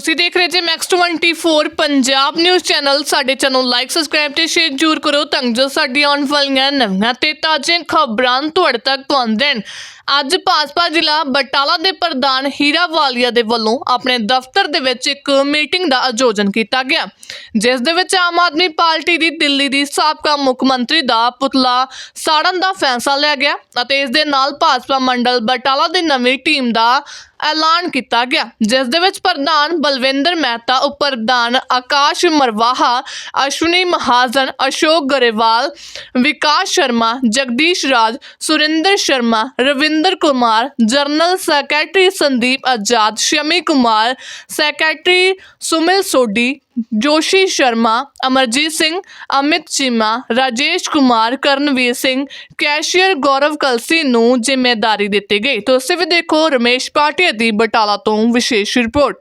ਤੁਸੀਂ ਦੇਖ ਰਹੇ ਜੇ ਮੈਕਸ 24 ਪੰਜਾਬ ਨਿਊਜ਼ ਚੈਨਲ ਸਾਡੇ ਚੈਨਲ ਨੂੰ ਲਾਈਕ ਸਬਸਕ੍ਰਾਈਬ ਤੇ ਸ਼ੇਅਰ ਜ਼ਰੂਰ ਕਰੋ, ਤਾਂ ਜੋ ਸਾਡੀ ਆਉਣ ਵਾਲੀਆਂ ਨਵੀਆਂ ਤੇ ਤਾਜ਼ੀਆਂ ਖਬਰਾਂ ਤੁਹਾਡੇ ਤੱਕ ਪਹੁੰਚਣ ਅੱਜ ਭਾਜਪਾ ਜ਼ਿਲ੍ਹਾ ਬਟਾਲਾ ਦੇ ਪ੍ਰਧਾਨ ਹੀਰਾ ਵਾਲੀਆ ਦੇ ਵੱਲੋਂ ਆਪਣੇ ਦਫ਼ਤਰ ਦੇ ਵਿੱਚ ਇੱਕ ਮੀਟਿੰਗ ਦਾ ਆਯੋਜਨ ਕੀਤਾ ਗਿਆ, ਜਿਸ ਦੇ ਵਿੱਚ ਆਮ ਆਦਮੀ ਪਾਰਟੀ ਦੀ ਦਿੱਲੀ ਦੀ ਸਾਬਕਾ ਮੁੱਖ ਮੰਤਰੀ ਦਾ ਪੁਤਲਾ ਸਾੜਨ ਦਾ ਫੈਸਲਾ ਲਿਆ ਗਿਆ ਅਤੇ ਇਸ ਦੇ ਨਾਲ ਭਾਜਪਾ ਮੰਡਲ ਬਟਾਲਾ ਦੀ ਨਵੀਂ ਟੀਮ ਦਾ ਐਲਾਨ ਕੀਤਾ ਗਿਆ, ਜਿਸ ਦੇ ਵਿੱਚ ਪ੍ਰਧਾਨ ਬਲਵਿੰਦਰ ਮਹਿਤਾ ਉਪ ਪ੍ਰਧਾਨ Akash Marwaha, Ashwani Mahajan, Ashok Grewal, Vikas Sharma, Jagdish Raj, Surinder Sharma, Ravinder Kumar, general secretary Sandeep Azad, Shami Kumar, secretary Sumil Sodhi Joshi Sharma, Amarjit Singh, Amit Cheema, Rajesh Kumar, Karanveer Singh, cashier Gaurav Kalsi ਨੂੰ ਜ਼ਿੰਮੇਵਾਰੀ ਦਿੱਤੀ ਗਈ। ਤੁਸੀਂ ਵੀ ਦੇਖੋ ਰਮੇਸ਼ ਪਾਟਿਆ ਦੀ ਬਟਾਲਾ ਤੋਂ ਵਿਸ਼ੇਸ਼ report.